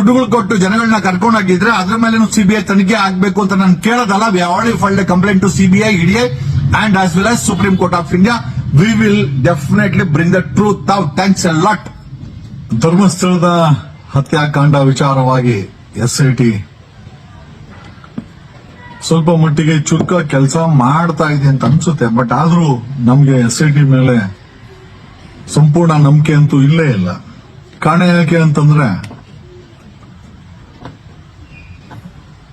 ದುಡ್ಡುಗಳು ಕೊಟ್ಟು ಜನಗಳನ್ನ ಕರ್ಕೊಂಡೋಗಿದ್ರೆ ಅದ್ರ ಮೇಲೆ ಸಿಬಿಐ ತನಿಖೆ ಆಗಬೇಕು ಅಂತ ನಾನು ಕೇಳೋದಲ್ಲ. We already filed complaint to CBI ED and as well as Supreme Court of India we will definitely bring the truth out thanks a lot ಧರ್ಮಸ್ಥಳದ ಹತ್ಯಾಕಾಂಡ ವಿಚಾರವಾಗಿ ಎಸ್ ಐ ಟಿ ಸ್ವಲ್ಪ ಮಟ್ಟಿಗೆ ಚುರುಕ ಕೆಲಸ ಮಾಡ್ತಾ ಇದೆ ಅಂತ ಅನ್ಸುತ್ತೆ. ಬಟ್ ಆದ್ರೂ ನಮ್ಗೆ ಎಸ್ ಐ ಟಿ ಮೇಲೆ ಸಂಪೂರ್ಣ ನಂಬಿಕೆ ಅಂತೂ ಇಲ್ಲೇ ಇಲ್ಲ. ಕಾರಣ ಯಾಕೆ ಅಂತಂದ್ರೆ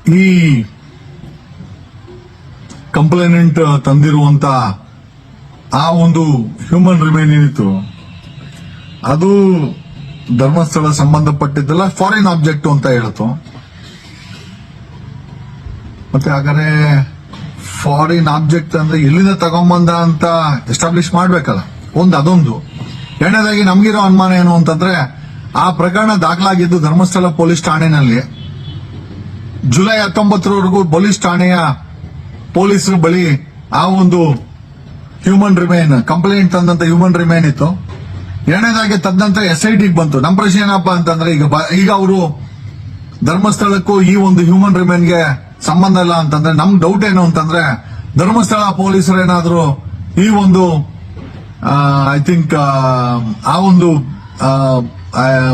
ಈ ಕಂಪ್ಲೇನೆಂಟ್ ತಂದಿರುವಂತ ಆ ಒಂದು ಹ್ಯೂಮನ್ ರಿಮೇನ್ ಏನಿತ್ತು? ಅದು ಧರ್ಮಸ್ಥಳ ಸಂಬಂಧಪಟ್ಟಿದ್ದಲ್ಲ ಫಾರಿನ್ ಆಬ್ಜೆಕ್ಟ್ ಅಂತ ಹೇಳ್ತು ಮತ್ತೆ ಹಾಗಾದ್ರೆ ಫಾರಿನ್ ಆಬ್ಜೆಕ್ಟ್ ಅಂದ್ರೆ ಎಲ್ಲಿಂದ ತಗೊಂಬಂದ ಅಂತ ಎಸ್ಟಾಬ್ಲಿಷ್ ಮಾಡ್ಬೇಕಲ್ಲ, ಒಂದು ಅದೊಂದು. ಎರಡನೇದಾಗಿ ನಮ್ಗಿರೋ ಅನುಮಾನ ಏನು ಅಂತಂದ್ರೆ, ಆ ಪ್ರಕರಣ ದಾಖಲಾಗಿದ್ದು ಧರ್ಮಸ್ಥಳ ಪೊಲೀಸ್ ಠಾಣೆನಲ್ಲಿ. ಜುಲೈ ಹತ್ತೊಂಬತ್ತರವರೆಗೂ ಪೊಲೀಸ್ ಠಾಣೆಯ ಪೊಲೀಸರ ಬಳಿ ಆ ಒಂದು ಹ್ಯೂಮನ್ ರಿಮೈನ್ ಕಂಪ್ಲೇಂಟ್ ತಂದಂತ ಹ್ಯೂಮನ್ ರಿಮೈನ್ ಇತ್ತು. ಎರಡನೇದಾಗಿ ತದನಂತರ ಎಸ್ ಐ ಟಿಗೆ ಬಂತು. ನಮ್ಮ ಪ್ರಶ್ನೆ ಏನಪ್ಪಾ ಅಂತಂದ್ರೆ, ಈಗ ಈಗ ಅವರು ಧರ್ಮಸ್ಥಳಕ್ಕೂ ಈ ಒಂದು ಹ್ಯೂಮನ್ ರಿಮೈನ್ಗೆ ಸಂಬಂಧ ಇಲ್ಲ ಅಂತಂದ್ರೆ, ನಮ್ ಡೌಟ್ ಏನು ಅಂತಂದ್ರೆ, ಧರ್ಮಸ್ಥಳ ಪೊಲೀಸರು ಏನಾದ್ರು ಈ ಒಂದು ಐ ಥಿಂಕ್ ಆ ಒಂದು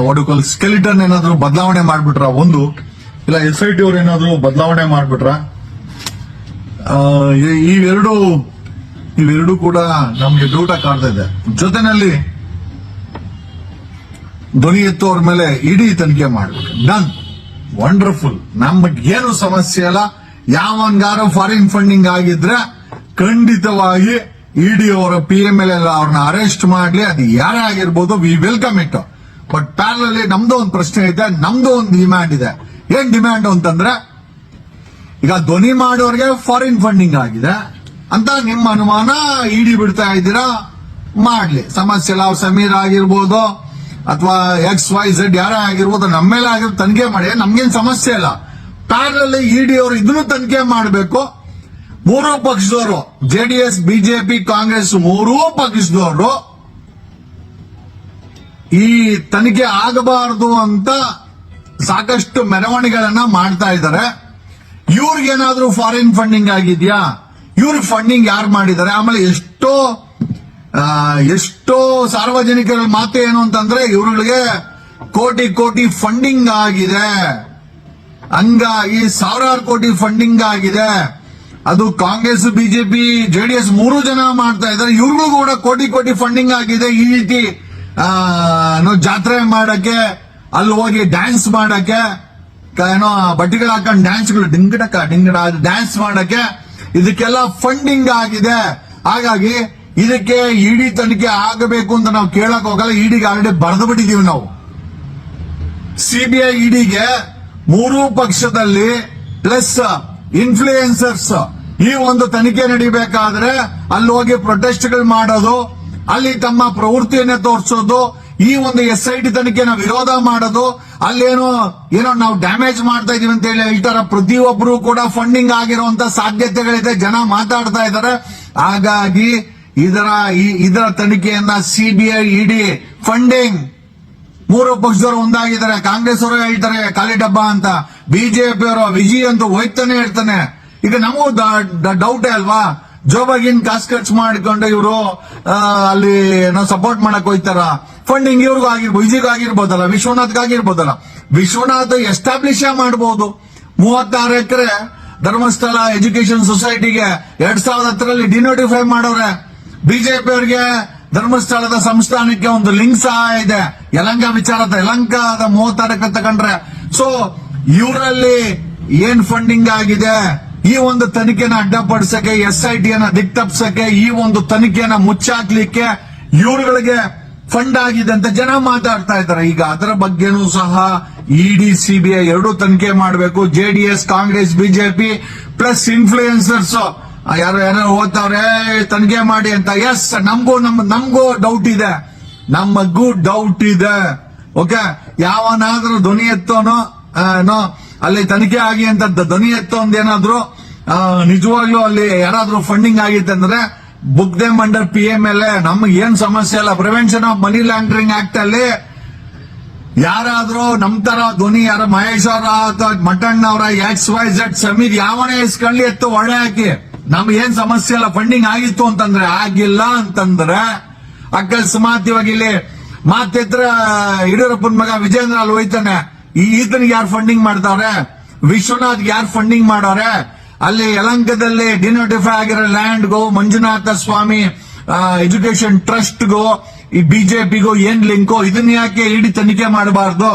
ಒಡಕಲ್ ಸ್ಕೆಲಿಟನ್ ಏನಾದ್ರು ಬದಲಾವಣೆ ಮಾಡ್ಬಿಟ್ರ, ಒಂದು ಇಲ್ಲ ಎಸ್ ಐ ಟಿ ಅವ್ರು ಏನಾದ್ರು ಬದಲಾವಣೆ ಮಾಡ್ಬಿಟ್ರ? ಇವೆರಡು ಇವೆರಡು ಕೂಡ ನಮ್ಗೆ ಡೌಟ ಕಾಣ್ತಾ ಇದೆ. ಜೊತೆನಲ್ಲಿ ಧ್ವನಿ ಎತ್ತೋರ್ ಮೇಲೆ ಇಡೀ ತನಿಖೆ ಮಾಡ್ಬಿಟ್ರೆ. ಡನ್ ವಂಡರ್ಫುಲ್ ನಮಗೆ ಏನು ಸಮಸ್ಯೆ ಇಲ್ಲ. ಯಾವನ್ಗಾರ ಫಾರಿನ್ ಫಂಡಿಂಗ್ ಆಗಿದ್ರೆ ಖಂಡಿತವಾಗಿ ಇಡಿ ಅವರ ಪಿ ಎಂ ಎಲ್ ಎಲ್ಲ ಅವ್ರನ್ನ ಅರೆಸ್ಟ್ ಮಾಡ್ಲಿ. ಅದು ಯಾರೇ ಆಗಿರ್ಬೋದು ವಿ ವೆಲ್ಕಮ್ ಇಟ್ ಬಟ್ ಪ್ಯಾರಲಲ್ಲಿ ನಮ್ದು ಒಂದು ಪ್ರಶ್ನೆ ಇದೆ, ನಮ್ದು ಒಂದು ಡಿಮ್ಯಾಂಡ್ ಇದೆ. ಏನ್ ಡಿಮ್ಯಾಂಡ್ ಅಂತಂದ್ರೆ, ಈಗ ಧ್ವನಿ ಮಾಡೋರಿಗೆ ಫಾರಿನ್ ಫಂಡಿಂಗ್ ಆಗಿದೆ ಅಂತ ನಿಮ್ಮ ಅನುಮಾನ ಇಡಿ ಬಿಡ್ತಾ ಇದ್ದೀರಾ? ಮಾಡ್ಲಿ. ಸಮಸ್ಯೆ ಇಲ್ಲ ಸಮೀರ್ ಆಗಿರ್ಬೋದು, ಅಥವಾ ಎಕ್ಸ್ ವೈ ಝೆಡ್ ಯಾರೇ ಆಗಿರ್ಬೋದು ನಮ್ಮ ಮೇಲೆ ಆಗಿರೋ ತನಿಖೆ ಮಾಡಿ. ನಮ್ಗೇನ್ ಸಮಸ್ಯೆ ಇಲ್ಲ. ಪ್ಯಾರಲ್ ಇಡಿ ಅವರು ಇದನ್ನು ತನಿಖೆ ಮಾಡಬೇಕು. ಮೂರೂ ಪಕ್ಷದವರು ಜೆಡಿಎಸ್ ಬಿಜೆಪಿ ಕಾಂಗ್ರೆಸ್ ಮೂರೂ ಪಕ್ಷದವರು ಈ ತನಿಖೆ ಆಗಬಾರದು ಅಂತ ಸಾಕಷ್ಟು ಮೆರವಣಿಗೆಗಳನ್ನ ಮಾಡ್ತಾ ಇದ್ದಾರೆ. ಇವ್ರಿಗೇನಾದ್ರೂ ಫಾರಿನ್ ಫಂಡಿಂಗ್ ಆಗಿದ್ಯಾ? ಇವ್ರಿಗೆ ಫಂಡಿಂಗ್ ಯಾರು ಮಾಡಿದ್ದಾರೆ? ಆಮೇಲೆ ಎಷ್ಟೋ ಎಷ್ಟೋ ಸಾರ್ವಜನಿಕರ ಮಾತು ಏನು ಅಂತಂದ್ರೆ ಇವ್ರಿಗೆ ಕೋಟಿ ಕೋಟಿ ಫಂಡಿಂಗ್ ಆಗಿದೆ. ಹಂಗಾಗಿ ಸಾವಿರಾರು ಕೋಟಿ ಫಂಡಿಂಗ್ ಆಗಿದೆ. ಅದು ಕಾಂಗ್ರೆಸ್, ಬಿಜೆಪಿ, ಜೆಡಿಎಸ್ ಮೂರು ಜನ ಮಾಡ್ತಾ ಇದ್ದಾರೆ. ಇವ್ರಿಗೂ ಕೂಡ ಕೋಟಿ ಕೋಟಿ ಫಂಡಿಂಗ್ ಆಗಿದೆ ಈ ರೀತಿ ಜಾತ್ರೆ ಮಾಡಕ್ಕೆ. ಅಲ್ಲಿ ಹೋಗಿ ಡ್ಯಾನ್ಸ್ ಮಾಡಕ್ಕೆ ಏನೋ ಬಟ್ಟೆಗಳು ಹಾಕೊಂಡು ಡ್ಯಾನ್ಸ್ಗಳು ಡಿಂಗಡಕ, ಡಿಂಗಡ ಡ್ಯಾನ್ಸ್ ಮಾಡಕ್ಕೆ ಇದಕ್ಕೆಲ್ಲ ಫಂಡಿಂಗ್ ಆಗಿದೆ. ಹಾಗಾಗಿ ಇದಕ್ಕೆ ಇಡಿ ತನಿಖೆ ಆಗಬೇಕು ಅಂತ ನಾವು ಕೇಳಕ್ ಹೋಗಲ್ಲ. ಇಡಿಗೆ ಆಲ್ರೆಡಿ ಬರೆದು ಬಿಟ್ಟಿದೀವಿ ನಾವು. ಸಿಬಿಐ ಇಡಿಗೆ ಮೂರು ಪಕ್ಷದಲ್ಲಿ ಪ್ಲಸ್ ಇನ್ಫ್ಲೂಯೆನ್ಸರ್ಸ್ ಈ ಒಂದು ತನಿಖೆ ನಡಿಬೇಕಾದ್ರೆ ಅಲ್ಲಿ ಹೋಗಿ ಪ್ರೊಟೆಸ್ಟ್ಗಳು ಮಾಡೋದು, ಅಲ್ಲಿ ತಮ್ಮ ಪ್ರವೃತ್ತಿಯನ್ನೇ ತೋರಿಸೋದು ಈ ಒಂದು ಎಸ್ ಐ ಟಿ ತನಿಖೆನ ವಿರೋಧ ಮಾಡೋದು, ಅಲ್ಲೇನೋ ಏನೋ ನಾವು ಡ್ಯಾಮೇಜ್ ಮಾಡ್ತಾ ಇದೀವಿ ಅಂತ ಹೇಳಿ ಹೇಳ್ತಾರ. ಪ್ರತಿಯೊಬ್ಬರು ಕೂಡ ಫಂಡಿಂಗ್ ಆಗಿರುವಂತ ಸಾಧ್ಯತೆಗಳಿದೆ. ಜನ ಮಾತಾಡ್ತಾ ಇದ್ದಾರೆ. ಹಾಗಾಗಿ ಇದರ ಇದರ ತನಿಖೆಯನ್ನ ಸಿಬಿಐ ಇಡಿ ಫಂಡಿಂಗ್ ಮೂರು ಪಕ್ಷದವರು ಒಂದಾಗಿದ್ದಾರೆ. ಕಾಂಗ್ರೆಸ್ ಅವರು ಹೇಳ್ತಾರೆ, ಖಾಲಿ ಡಬ್ಬ ಅಂತ. ಬಿಜೆಪಿ ಅವರು, ವಿಜಿ ಅಂತ ಹೋಯ್ತಾನೆ ಹೇಳ್ತಾನೆ ಈಗ ನಮಗೂ ಡೌಟೇ ಅಲ್ವಾ? ಜೋಬಾಗಿನ್ ಕಾಸು ಖರ್ಚು ಮಾಡಿಕೊಂಡು ಇವರು ಅಲ್ಲಿ ನಾವು ಸಪೋರ್ಟ್ ಮಾಡಕ್ ಹೋಯ್ತಾರ. ಫಂಡಿಂಗ್ ಇವ್ರಿಗೂ ಆಗಿರ್ಬೋದು ವಿಜಯ್ಗೂ ಆಗಿರ್ಬೋದಲ್ಲ ವಿಶ್ವನಾಥ್ ಆಗಿರ್ಬೋದಲ್ಲ. ವಿಶ್ವನಾಥ್ ಎಸ್ಟಾಬ್ಲಿಷ್ ಮಾಡಬಹುದು ಮೂವತ್ತಾರು ಎಕರೆ ಧರ್ಮಸ್ಥಳ ಎಜುಕೇಶನ್ ಸೊಸೈಟಿಗೆ ಎರಡ್ ಸಾವಿರದ ಹತ್ತರಲ್ಲಿ ಡಿನೋಟಿಫೈ ಮಾಡೋರೆ. ಬಿಜೆಪಿ ಅವರಿಗೆ ಧರ್ಮಸ್ಥಳದ ಸಂಸ್ಥಾನಕ್ಕೆ ಒಂದು ಲಿಂಕ್ ಸಹ ಇದೆ. ಯಲಂಕ ವಿಚಾರದ ಯಲಂಕದ ಮೂವತ್ತಾರಕ್ಕೆ ತಗೊಂಡ್ರೆ. ಸೊ ಇವರಲ್ಲಿ ಏನ್ ಫಂಡಿಂಗ್ ಆಗಿದೆ? ಈ ಒಂದು ತನಿಖೆನ ಅಡ್ಡಪಡಿಸಕ್ಕೆ ಎಸ್ ಐ ಟಿಯನ್ನ ದಿಕ್ತಪ್ಸಕ್ಕೆ, ಈ ಒಂದು ತನಿಖೆನ ಮುಚ್ಚಾಕ್ಲಿಕ್ಕೆ ಇವರುಗಳಿಗೆ ಫಂಡ್ ಆಗಿದೆ ಅಂತ ಜನ ಮಾತಾಡ್ತಾ ಇದ್ದಾರೆ. ಈಗ ಅದರ ಬಗ್ಗೆನೂ ಸಹ ಇಡಿ, ಸಿಬಿಐ ಎರಡೂ ತನಿಖೆ ಮಾಡಬೇಕು. JDS Congress BJP plus influencers ಯಾರು ಯಾರು ಓದ್ತಾವ್ರೆ ತನಿಖೆ ಮಾಡಿ ಅಂತ. ಎಸ್ ನಮಗೂ ನಮ್, ನಮಗೂ ಡೌಟ್ ಇದೆ. ನಮಗೂ ಡೌಟ್ ಇದೆ. ಓಕೆ ಯಾವನಾದ್ರೂ ಧ್ವನಿ ಎತ್ತೋನೋ ಅಲ್ಲಿ ತನಿಖೆ ಆಗಿ ಅಂತ ಧ್ವನಿ ಎತ್ತು ಒಂದೇನಾದ್ರು ನಿಜವಾಗ್ಲೂ ಅಲ್ಲಿ ಯಾರಾದ್ರೂ ಫಂಡಿಂಗ್ ಆಗಿತ್ತು ಅಂದ್ರೆ book them under P M L ನಮ್ಗೆ ಏನ್ ಸಮಸ್ಯೆ ಇಲ್ಲ. Prevention of money laundering act ಅಲ್ಲಿ ಯಾರಾದ್ರೂ ನಮ್ ತರ ಧ್ವನಿ, ಯಾರ ಮಹೇಶ್ ಅವರ ಅಥವಾ ಮಟಣ್ಣ ಅವರ ಎಕ್ಸ್ ವೈ ಜೆಡ್ ಸಮೀರ್ ಯಾವನೇ ಇಸ್ಕೊಳ್ಳಿ ಎತ್ತು ಒಳ್ಳೆ ಹಾಕಿ, ನಮ್ಗೆ ಏನ್ ಸಮಸ್ಯೆ ಇಲ್ಲ ಫಂಡಿಂಗ್ ಆಗಿತ್ತು ಅಂತಂದ್ರೆ, ಆಗಿಲ್ಲ ಅಂತಂದ್ರೆ ಅಕಸ್ಮಾತ್ ಇವಾಗ ಇಲ್ಲಿ ಮಾತಿದ್ರ ಯಡಿಯೂರಪ್ಪನ ಮಗ ವಿಜೇಂದ್ರ ಅಲ್ಲಿ ಹೋಯ್ತಾನೆ. ಈ ಯಾರು ಫಂಡಿಂಗ್ ಮಾಡ್ತಾರೆ? ವಿಶ್ವನಾಥ್ ಯಾರು ಫಂಡಿಂಗ್ ಮಾಡವ್ರೆ ಅಲ್ಲಿ ಯಲಂಕದಲ್ಲಿ ಡಿನೋಟಿಫೈ ಆಗಿರೋ ಲ್ಯಾಂಡ್ಗೂ ಮಂಜುನಾಥ ಸ್ವಾಮಿ ಎಜುಕೇಶನ್ ಟ್ರಸ್ಟ್ಗೂ ಈ ಬಿಜೆಪಿಗೂ ಏನ್ ಲಿಂಕೋ ಇದನ್ನ ಯಾಕೆ ಇಡಿ ತನಿಖೆ ಮಾಡಬಾರ್ದು?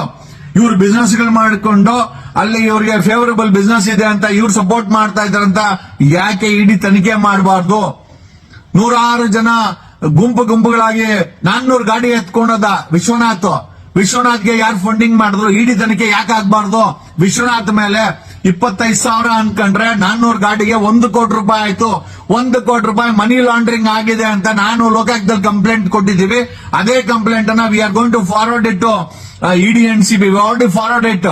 ಇವ್ರು ಬಿಸ್ನೆಸ್ಗಳು ಮಾಡಿಕೊಂಡು ಅಲ್ಲಿ ಇವ್ರಿಗೆ ಫೇವರಬಲ್ ಬಿಸ್ನೆಸ್ ಇದೆ ಅಂತ ಇವ್ರು ಸಪೋರ್ಟ್ ಮಾಡ್ತಾ ಇದ್ರಂತ ಯಾಕೆ ಇಡಿ ತನಿಖೆ ಮಾಡಬಾರ್ದು? ನೂರಾರು ಜನ ಗುಂಪು ಗುಂಪುಗಳಾಗಿ ನಾನ್ನೂರು ಗಾಡಿ ಎತ್ಕೊಂಡದ ವಿಶ್ವನಾಥ್. ವಿಶ್ವನಾಥ್ಗೆ ಯಾರು ಫಂಡಿಂಗ್ ಮಾಡಿದ್ರು? ಇಡಿ ತನಿಖೆ ಯಾಕೆ ಆಗ್ಬಾರ್ದು? ವಿಶ್ವನಾಥ್ ಮೇಲೆ ಇಪ್ಪತ್ತೈದು ಸಾವಿರ ಅನ್ಕೊಂಡ್ರೆ ನಾನ್ನೂರು ಗಾಡಿಗೆ ಒಂದು ಕೋಟಿ ರೂಪಾಯಿ ಆಯ್ತು. ಒಂದು ಕೋಟಿ ರೂಪಾಯಿ ಮನಿ ಲಾಂಡ್ರಿಂಗ್ ಆಗಿದೆ ಅಂತ ನಾನು ಲೋಕಾಯುಕ್ತದಲ್ಲಿ ಕಂಪ್ಲೇಂಟ್ ಕೊಟ್ಟಿದ್ದೀವಿ. ಅದೇ ಕಂಪ್ಲೇಂಟ್ ಅನ್ನ we are going to forward it ED N C B already forward it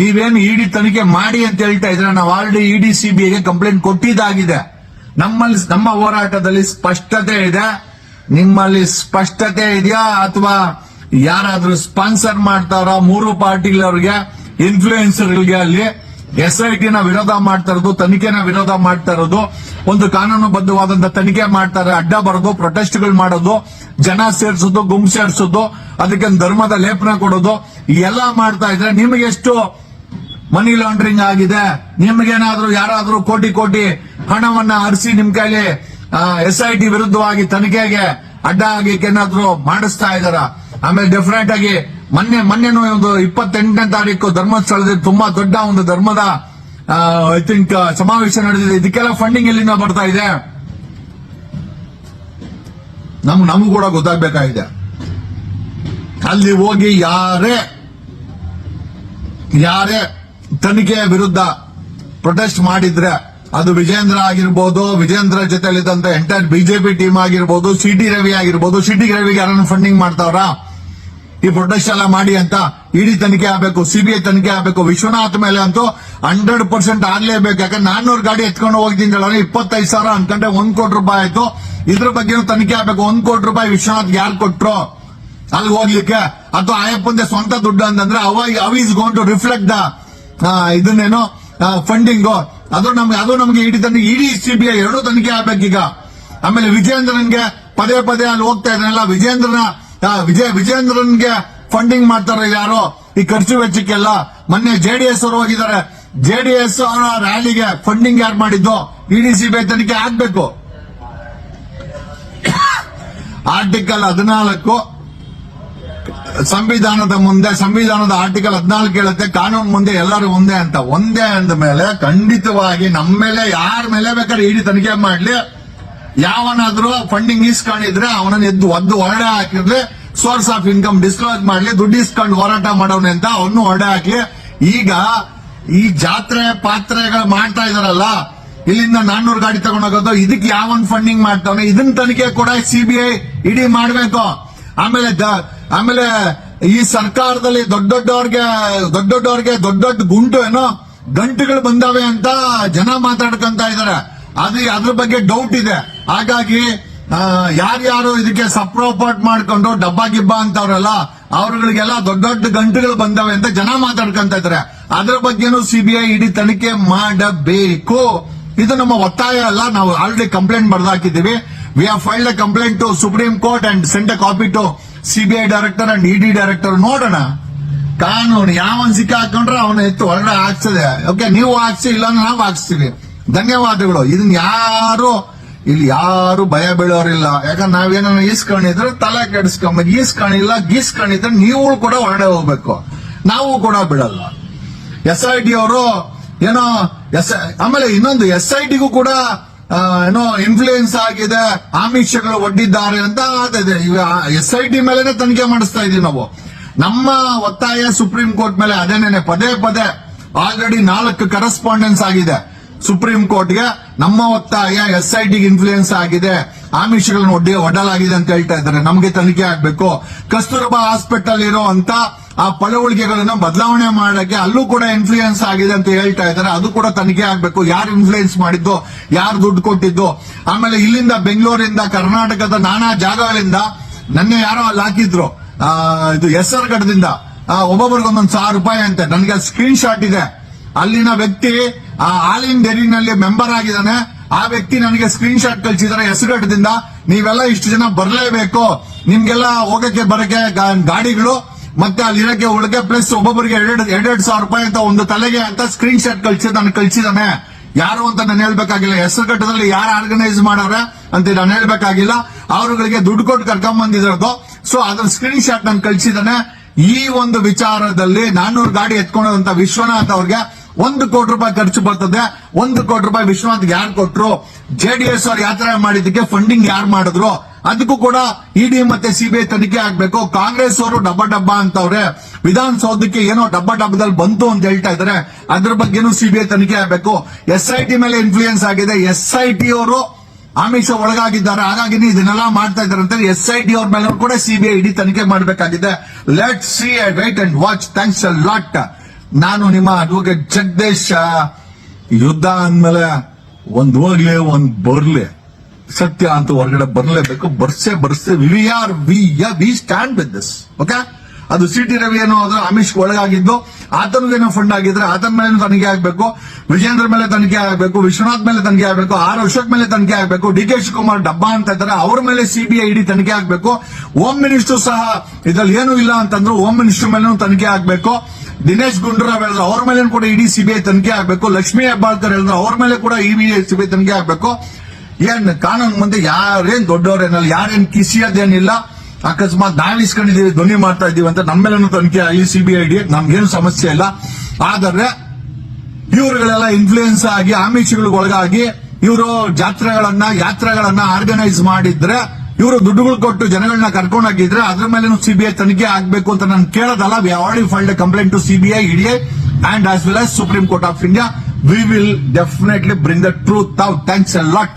ನೀವೇನು ಇಡಿ ತನಿಖೆ ಮಾಡಿ ಅಂತ ಹೇಳ್ತಾ ಇದ್ರೆ ನಾವು ಆಲ್ರೆಡಿ ಇಡಿ ಸಿ ಗೆ ಕಂಪ್ಲೇಂಟ್ ಕೊಟ್ಟಿದ್ದಾಗಿದೆ. ನಮ್ಮಲ್ಲಿ, ನಮ್ಮ ಹೋರಾಟದಲ್ಲಿ ಸ್ಪಷ್ಟತೆ ಇದೆ. ನಿಮ್ಮಲ್ಲಿ ಸ್ಪಷ್ಟತೆ ಇದೆಯಾ ಅಥವಾ ಯಾರಾದ್ರೂ ಸ್ಪಾನ್ಸರ್ ಮಾಡ್ತಾರ ಮೂರು ಪಾರ್ಟಿಗಳವ್ರಿಗೆ ಇನ್ಫ್ಲೂಯೆನ್ಸರ್ಗಳಿಗೆ ಅಲ್ಲಿ ಎಸ್ ಐ ಟಿನ ವಿರೋಧ ಮಾಡ್ತಾ ಇರೋದು, ತನಿಖೆನ ವಿರೋಧ ಮಾಡ್ತಾ ಇರೋದು, ಒಂದು ಕಾನೂನುಬದ್ಧವಾದಂತ ತನಿಖೆ ಮಾಡ್ತಾರೆ ಅಡ್ಡ ಬರೋದು ಪ್ರೊಟೆಸ್ಟ್ಗಳು ಮಾಡೋದು, ಜನ ಸೇರಿಸೋದು ಗುಂಪು ಸೇರಿಸೋದು, ಅದಕ್ಕೆ ಧರ್ಮದ ಲೇಪನ ಕೊಡೋದು ಎಲ್ಲ ಮಾಡ್ತಾ ಇದ್ರೆ ನಿಮಗೆ ಎಷ್ಟು ಮನಿ ಲಾಂಡ್ರಿಂಗ್ ಆಗಿದೆ? ನಿಮ್ಗೇನಾದ್ರೂ ಯಾರಾದ್ರೂ ಕೋಟಿ ಕೋಟಿ ಹಣವನ್ನ ಹರಿಸಿ ನಿಮ್ ಕೈಲಿ ಎಸ್ ಐ ಟಿ ವಿರುದ್ಧವಾಗಿ ತನಿಖೆಗೆ ಅಡ್ಡ ಆಗಿ ಏನಾದ್ರೂ ಮಾಡಿಸ್ತಾ ಇದಾರ ಆಮೇಲೆ ಡೆಫಿನೆಟ್ ಆಗಿ ಮೊನ್ನೆ, ಮೊನ್ನೆನೂ ಒಂದು ಇಪ್ಪತ್ತೆಂಟನೇ ತಾರೀಕು ಧರ್ಮಸ್ಥಳದಲ್ಲಿ ತುಂಬಾ ದೊಡ್ಡ ಒಂದು ಧರ್ಮದ ಐ ಥಿಂಕ್ ಸಮಾವೇಶ ನಡೆದಿದೆ. ಇದಕ್ಕೆಲ್ಲ ಫಂಡಿಂಗ್ ಎಲ್ಲಿಂದ ಬರ್ತಾ ಇದೆ? ನಮ್, ನಮಗೂ ಕೂಡ ಗೊತ್ತಾಗಬೇಕಾಗಿದೆ. ಅಲ್ಲಿ ಹೋಗಿ ಯಾರೇ ಯಾರೇ ತನಿಖೆಯ ವಿರುದ್ಧ ಪ್ರೊಟೆಸ್ಟ್ ಮಾಡಿದ್ರೆ, ಅದು ವಿಜೇಂದ್ರ ಆಗಿರ್ಬೋದು, ವಿಜೇಂದ್ರ ಜೊತೆಲಿದ್ದಂತ ಎಂಟೈರ್ ಬಿಜೆಪಿ ಟೀಮ್ ಆಗಿರ್ಬೋದು ಸಿಟಿ ರವಿ ಆಗಿರ್ಬೋದು ಸಿಟಿ ರವಿಗೆ ಯಾರನ್ನು ಫಂಡಿಂಗ್ ಮಾಡ್ತಾವ್ರ? ಈ ಪ್ರೊಟೆಸ್ಟ್ ಎಲ್ಲ ಮಾಡಿ ಅಂತ ಇಡಿ ತನಿಖೆ ಆಗಬೇಕು ಸಿಬಿಐ ತನಿಖೆ ಆಗಬೇಕು, ವಿಶ್ವನಾಥ್ ಮೇಲೆ ಅಂತೂ ಹಂಡ್ರೆಡ್ ಪರ್ಸೆಂಟ್ ಆಗ್ಲೇಬೇಕು. ಯಾಕಂದ್ರೆ ನಾನ್ನೂರು ಗಾಡಿ ಎತ್ಕೊಂಡು ಹೋಗಿದ್ದೀನಿ ಇಪ್ಪತ್ತೈದು ಸಾವಿರ ಅನ್ಕೊಂಡೆ ಒಂದ್ ಕೋಟಿ ರೂಪಾಯಿ ಆಯ್ತು. ಇದ್ರ ಬಗ್ಗೆ ತನಿಖೆ ಆಗಬೇಕು. ಒಂದ್ ಕೋಟಿ ರೂಪಾಯಿ ವಿಶ್ವನಾಥ್ ಯಾರು ಕೊಟ್ರು? ಅಲ್ಲಿ ಹೋಗ್ಲಿಕ್ಕೆ? ಅಥವಾ ಆಯಪ್ಪಂದೆ ಸ್ವಂತ ದುಡ್ಡು ಅಂತಂದ್ರೆ ಅವ ಅವ is gone to reflect the ಇದನ್ನೇನು ಫಂಡಿಂಗ್ ಅದು ನಮ್ಗೆ ಅದು ನಮ್ಗೆ ಇಡಿ ತನಿಖೆ, ಇಡಿ ಸಿಬಿಐ ಎರಡೂ ತನಿಖೆ ಆಗ್ಬೇಕೀಗ. ಆಮೇಲೆ ವಿಜೇಂದ್ರನ್ಗೆ ಪದೇ ಪದೇ ಅಲ್ಲಿ ಹೋಗ್ತಾ ಇದ್ರಲ್ಲ ವಿಜೇಂದ್ರನ ವಿಜಯ ವಿಜೇಂದ್ರನ್ಗೆ ಫಂಡಿಂಗ್ ಮಾಡ್ತಾರೆ ಯಾರು. ಈ ಖರ್ಚು ವೆಚ್ಚಕ್ಕೆಲ್ಲ ಮೊನ್ನೆ ಜೆಡಿಎಸ್ ಅವರು ಹೋಗಿದ್ದಾರೆ. ಜೆಡಿಎಸ್ ಅವರ ರ್ಯಾಲಿಗೆ ಫಂಡಿಂಗ್ ಯಾರು ಮಾಡಿದ್ದು? ಇಡಿ ಸಿ ತನಿಖೆ ಆಗ್ಬೇಕು. ಆರ್ಟಿಕಲ್ ಹದಿನಾಲ್ಕು. ಸಂವಿಧಾನದ ಮುಂದೆ, ಸಂವಿಧಾನದ ಆರ್ಟಿಕಲ್ ಹದಿನಾಲ್ಕು ಹೇಳುತ್ತೆ, ಕಾನೂನು ಮುಂದೆ ಎಲ್ಲರೂ ಒಂದೇ ಅಂತ. ಒಂದೇ ಅಂದ ಮೇಲೆ ಖಂಡಿತವಾಗಿ ನಮ್ಮ ಮೇಲೆ, ಯಾರ ಮೇಲೆ ಬೇಕಾದ್ರೆ ಇಡಿ ತನಿಖೆ ಮಾಡ್ಲಿ. ಯಾವನಾದ್ರೂ ಫಂಡಿಂಗ್ ಇಸ್ಕೊಂಡಿದ್ರೆ ಅವನನ್ನ ಎದ್ದು ಒದ್ದು ಹೊರಡೆ ಹಾಕಿದ್ರೆ ಸೋರ್ಸ್ ಆಫ್ ಇನ್ಕಮ್ ಡಿಸ್ಕ್ಲೋಸ್ ಮಾಡ್ಲಿ, ದುಡ್ಡು ಇಸ್ಕೊಂಡು ಹೋರಾಟ ಮಾಡೋನೆ ಅಂತ ಅವನು ಹೊರಡೆ ಹಾಕಿ ಈಗ ಈ ಜಾತ್ರೆ ಪಾತ್ರೆಗಳು ಮಾಡ್ತಾ ಇದಾರಲ್ಲ ಇಲ್ಲಿಂದ ನಾನ್ನೂರು ಗಾಡಿ ತಗೊಂಡೋಗೋದು ಇದಕ್ಕೆ ಯಾವನ್ ಫಂಡಿಂಗ್ ಮಾಡ್ತಾವನೆ ಇದನ್ನ ತನಿಖೆ ಕೂಡ ಸಿಬಿಐ ಇಡಿ ಮಾಡ್ಬೇಕು. ಆಮೇಲೆ ಆಮೇಲೆ ಈ ಸರ್ಕಾರದಲ್ಲಿ ದೊಡ್ಡ ದೊಡ್ಡವ್ರಿಗೆ ದೊಡ್ಡ ದೊಡ್ಡವ್ರಿಗೆ ದೊಡ್ಡ ದೊಡ್ಡ ಗುಂಟು ಏನೋ ಗಂಟುಗಳು ಬಂದಾವೆ ಅಂತ ಜನ ಮಾತಾಡ್ಕೊಂತ ಇದಾರೆ. ಅದು ಅದ್ರ ಬಗ್ಗೆ ಡೌಟ್ ಇದೆ. ಹಾಗಾಗಿ ಯಾರ್ಯಾರು ಇದಕ್ಕೆ ಸಪ್ರೋಪೋರ್ಟ್ ಮಾಡ್ಕೊಂಡು ಡಬ್ಬ ಗಿಬ್ಬ ಅಂತವ್ರಲ್ಲ, ಅವ್ರಗಳಿಗೆಲ್ಲ ದೊಡ್ಡ ದೊಡ್ಡ ಗಂಟುಗಳು ಬಂದವೆ ಅಂತ ಜನ ಮಾತಾಡ್ಕೊಂತ ಇದಾರೆ. ಅದ್ರ ಬಗ್ಗೆನೂ ಸಿಬಿಐ ಇಡಿ ತನಿಖೆ ಮಾಡಬೇಕು. ಇದು ನಮ್ಮ ಒತ್ತಾಯ ಅಲ್ಲ, ನಾವು already complaint ಬರ್ದಾಕಿದ್ದೀವಿ we are filed a complaint to Supreme Court and send a copy to CBI director and ED director ನೋಡೋಣ. ಕಾನೂನು, ಯಾವ ಸಿಕ್ಕ ಹಾಕೊಂಡ್ರೆ ಅವನ ಎತ್ತು ಹೊರಗಡೆ ಹಾಕ್ಸದೆ. ಓಕೆ ನೀವು ಹಾಕ್ಸಿ ಇಲ್ಲ ನಾವು ಹಾಕ್ಸ್ತೀವಿ. ಧನ್ಯವಾದಗಳು. ಇದನ್ನ ಯಾರು, ಇಲ್ಲಿ ಯಾರು ಭಯ ಬೀಳೋರಿಲ್ಲ. ಯಾಕಂದ್ರೆ ನಾವೇನೋ ಈಸ್ಕೊಂಡಿದ್ರೆ ತಲೆ ಕೆಡಿಸ್ಕೊಂಬ ಈಸ್ಕೊಂಡಿಲ್ಲ ಗೀಸ್ಕೊಂಡಿದ್ರೆ ನೀವು ಕೂಡ ಹೊರಡೆ ಹೋಗ್ಬೇಕು. ನಾವು ಕೂಡ ಬಿಡಲ್ಲ. ಎಸ್ ಐ ಟಿ ಅವರು ಏನೋ ಎಸ್, ಆಮೇಲೆ ಇನ್ನೊಂದು ಎಸ್ ಐ ಟಿಗೂ ಕೂಡ ಏನೋ ಇನ್ಫ್ಲೂಯೆನ್ಸ್ ಆಗಿದೆ, ಆಮಿಷಗಳು ಒಡ್ಡಿದ್ದಾರೆ ಅಂತ ಆಗ್ತದೆ ಈಗ ಎಸ್ ಐ ಟಿ ಮೇಲೆನೆ ತನಿಖೆ ಮಾಡಿಸ್ತಾ ಇದೀವಿ ನಾವು. ನಮ್ಮ ಒತ್ತಾಯ ಸುಪ್ರೀಂ ಕೋರ್ಟ್ ಮೇಲೆ ಅದೇನೇನೆ ಪದೇ ಪದೇ ಆಲ್ರೆಡಿ ನಾಲ್ಕು ಕರೆಸ್ಪಾಂಡೆನ್ಸ್ ಆಗಿದೆ. ಸುಪ್ರೀಂ ಕೋರ್ಟ್ಗೆ ನಮ್ಮ ಒತ್ತಾಯ ಎಸ್ ಐ ಟಿಗೆ ಇನ್ಫ್ಲೂಯೆನ್ಸ್ ಆಗಿದೆ. ಆಮಿಷಗಳನ್ನು ಒಡ್ಡಿ ಒಡ್ಡಲಾಗಿದೆ ಅಂತ ಹೇಳ್ತಾ ಇದ್ದಾರೆ. ನಮಗೆ ತನಿಖೆ ಆಗ್ಬೇಕು. ಕಸ್ತೂರಬಾ ಹಾಸ್ಪಿಟಲ್ ಅಂತ ಆ ಪಳವಳಿಕೆಗಳನ್ನು ಬದಲಾವಣೆ ಮಾಡಕ್ಕೆ ಅಲ್ಲೂ ಕೂಡ ಇನ್ಫ್ಲೂಯೆನ್ಸ್ ಆಗಿದೆ ಅಂತ ಹೇಳ್ತಾ ಇದ್ದಾರೆ. ಅದು ಕೂಡ ತನಿಖೆ ಆಗ್ಬೇಕು. ಯಾರು ಇನ್ಫ್ಲೂಯೆನ್ಸ್ ಮಾಡಿದ್ದು, ಯಾರು ದುಡ್ಡು ಕೊಟ್ಟಿದ್ದು. ಆಮೇಲೆ ಇಲ್ಲಿಂದ ಬೆಂಗಳೂರಿಂದ, ಕರ್ನಾಟಕದ ನಾನಾ ಜಾಗಗಳಿಂದ ನನ್ನ ಯಾರೋ ಅಲ್ಲಿ ಹಾಕಿದ್ರು. ಇದು ಎಸ್ ಆರ್ ಘಟದಿಂದ ಒಬ್ಬೊಬ್ಬರಿಗೊಂದೊಂದು ಸಾವಿರ ರೂಪಾಯಿ ಅಂತೆ. ನನಗೆ ಸ್ಕ್ರೀನ್ ಶಾಟ್ ಇದೆ. ಅಲ್ಲಿನ ವ್ಯಕ್ತಿ, ಆ ಆಲ್ ಇನ್ ಡೆರಿನಲ್ಲಿ ಮೆಂಬರ್ ಆಗಿದ್ದಾನೆ. ಆ ವ್ಯಕ್ತಿ ನನಗೆ ಸ್ಕ್ರೀನ್ ಶಾಟ್ ಕಳಿಸಿದಾರೆ ಹೆಸರುಘಟ್ಟದಿಂದ ನೀವೆಲ್ಲ ಇಷ್ಟು ಜನ ಬರಲೇಬೇಕು. ನಿಮ್ಗೆಲ್ಲ ಹೋಗಕ್ಕೆ ಬರಕ್ಕೆ ಗಾಡಿಗಳು, ಮತ್ತೆ ಅಲ್ಲಿ ಇರಕ್ಕೆ ಉಳಿಗೆ ಪ್ಲಸ್ ಒಬ್ಬೊಬ್ಬರಿಗೆ ಎರಡೆರಡು ಎರಡೆರಡು ಸಾವಿರ ರೂಪಾಯಿ ಅಂತ ಒಂದು ತಲೆಗೆ ಅಂತ ಸ್ಕ್ರೀನ್ ಶಾಟ್ ಕಳಿಸಿದ ನಾನು ಕಳಿಸಿದಾನೆ ಯಾರು ಅಂತ ನಾನು ಹೇಳ್ಬೇಕಾಗಿಲ್ಲ. ಹೆಸರುಘಟ್ಟದಲ್ಲಿ ಯಾರು ಆರ್ಗನೈಸ್ ಮಾಡವ್ರೆ ಅಂತ ನಾನು ಹೇಳ್ಬೇಕಾಗಿಲ್ಲ. ಅವರುಗಳಿಗೆ ದುಡ್ಡು ಕೊಟ್ಟು ಕರ್ಕೊಂಡ್ ಬಂದಿರೋದು ಸೊ ಅದ್ರ ಸ್ಕ್ರೀನ್ ಶಾಟ್ ನಾನು ಕಳಿಸಿದಾನೆ ಈ ಒಂದು ವಿಚಾರದಲ್ಲಿ ನಾನ್ನೂರು ಗಾಡಿ ಎತ್ಕೊಂಡಂತ ವಿಶ್ವನಾಥ್ ಅವ್ರಿಗೆ ಒಂದು ಕೋಟಿ ರೂಪಾಯಿ ಖರ್ಚು ಬರ್ತದೆ. ಒಂದು ಕೋಟಿ ರೂಪಾಯಿ ವಿಶ್ವನಾಥ್ ಯಾರು ಕೊಟ್ರು? ಜೆಡಿಎಸ್ ಅವ್ರು ಯಾತ್ರೆ ಮಾಡಿದ್ದಕ್ಕೆ ಫಂಡಿಂಗ್ ಯಾರು ಮಾಡಿದ್ರು? ಅದಕ್ಕೂ ಕೂಡ ಇಡಿ ಮತ್ತೆ ಸಿಬಿಐ ತನಿಖೆ ಆಗ್ಬೇಕು. ಕಾಂಗ್ರೆಸ್ ಅವರು ಡಬ್ಬ ಡಬ್ಬ ಅಂತವ್ರೆ. ವಿಧಾನಸೌಧಕ್ಕೆ ಏನೋ ಡಬ್ಬ ಡಬ್ಬದಲ್ಲಿ ಬಂತು ಅಂತ ಹೇಳ್ತಾ ಇದಾರೆ. ಅದ್ರ ಬಗ್ಗೆನೂ ಸಿಬಿಐ ತನಿಖೆ ಆಗ್ಬೇಕು. ಎಸ್ ಐ ಟಿ ಮೇಲೆ ಇನ್ಫ್ಲೂಯೆನ್ಸ್ ಆಗಿದೆ. ಎಸ್ ಐ ಟಿ ಅವರು ಆಮಿಷ ಒಳಗಾಗಿದ್ದಾರೆ. ಹಾಗಾಗಿ ಇದನ್ನೆಲ್ಲ ಮಾಡ್ತಾ ಇದ್ದಾರೆ ಅಂತ ಎಸ್ ಐ ಟಿ ಅವ್ರ ಮೇಲೆ ಕೂಡ ಸಿಬಿಐ ಇಡಿ ತನಿಖೆ ಮಾಡಬೇಕಾಗಿದೆ. Let see wait and watch thanks a lot ನಾನು ನಿಮ್ಮ ಅಡ್ವೊಕೇಟ್ ಜಗದೀಶ್, ಯುದ್ಧ ಅಂದ್ಮೇಲೆ ಒಂದ್ ಹೋಗ್ಲಿ, ಒಂದ್ ಬರ್ಲಿ. ಸತ್ಯ ಅಂತ ಹೊರಗಡೆ ಬರ್ಲೇಬೇಕು. ಬರ್ಸೆ ಬರ್ಸೆ. We are we we stand with this okay ಅದು ಸಿ ಟಿ ರವಿ ಏನೋ ಅದು ಅಮಿಷ್ ಒಳಗಾಗಿದ್ದು ಆತನಿಗೇನೋ ಫಂಡ್ ಆಗಿದ್ರೆ ಆತನ ಮೇಲೆ ತನಿಖೆ ಆಗ್ಬೇಕು. ವಿಜೇಂದ್ರ ಮೇಲೆ ತನಿಖೆ ಆಗ್ಬೇಕು, ವಿಶ್ವನಾಥ್ ಮೇಲೆ ತನಿಖೆ ಆಗ್ಬೇಕು, ಆರ್ ಅಶೋಕ್ ಮೇಲೆ ತನಿಖೆ ಆಗ್ಬೇಕು, ಡಿ ಕೆ ಶಿವಕುಮಾರ್ ಡಬ್ಬಾ ಅಂತ ಇದ್ದಾರೆ, ಅವ್ರ ಮೇಲೆ ಸಿಬಿಐ ಡಿ ತನಿಖೆ ಆಗ್ಬೇಕು. ಹೋಮ್ ಮಿನಿಸ್ಟರ್ ಸಹ ಇದ್ರಲ್ಲಿ ಏನೂ ಇಲ್ಲ ಅಂತಂದ್ರು ಹೋಮ್ ಮಿನಿಸ್ಟರ್ ಮೇಲೂ ತನಿಖೆ ಆಗ್ಬೇಕು. ದಿನೇಶ್ ಗುಂಡೂರಾವ್ ಹೇಳಿದ್ರು, ಅವ್ರ ಮೇಲೆ ಕೂಡ ಇಡಿ ಸಿಬಿಐ ತನಿಖೆ ಆಗ್ಬೇಕು, ಲಕ್ಷ್ಮೀ ಹೆಬ್ಬಾಳ್ಕರ್ ಹೇಳಿದ್ರು, ಅವ್ರ ಮೇಲೆ ಕೂಡ ಇಡಿ ಸಿಬಿಐ ತನಿಖೆ ಆಗ್ಬೇಕು. ಏನ್ ಕಾನೂನು ಮುಂದೆ ಯಾರೇನ್ ದೊಡ್ಡವರೇನಲ್ಲ ಯಾರೇನ್ ಕಿಸಿಯೋದೇನಿಲ್ಲ, ಅಕಸ್ಮಾತ್ ನಾವ್ ಇಸ್ಕೊಂಡಿದೀವಿ ಧ್ವನಿ ಮಾಡ್ತಾ ಇದೀವಿ ಅಂತ ನಮ್ಮ ಮೇಲೂ ತನಿಖೆ ಆಗಲಿ ಸಿಬಿಐ ಡಿ ನಮ್ಗೇನು ಸಮಸ್ಯೆ ಇಲ್ಲ. ಆದರೆ, ಇವರುಗಳೆಲ್ಲ ಇನ್ಫ್ಲೂಯೆನ್ಸ್ ಆಗಿ ಆಮಿಷಗಳಿಗೆ ಒಳಗಾಗಿ ಇವರು ಜಾತ್ರೆಗಳನ್ನ, ಯಾತ್ರೆಗಳನ್ನ ಆರ್ಗನೈಸ್ ಮಾಡಿದ್ರೆ ಇವರು ದುಡ್ಡುಗಳು ಕೊಟ್ಟು ಜನಗಳನ್ನ ಹಾಕಿದ್ರೆ ಅದ್ರ ಮೇಲೆ ಸಿಬಿಐ ತನಿಖೆ ಆಗ್ಬೇಕು ಅಂತ ನಾನು ಕೇಳೋದಲ್ಲ. We already filed complaint to CBI ED and as well as supreme court of India we will definitely bring the truth out thanks a lot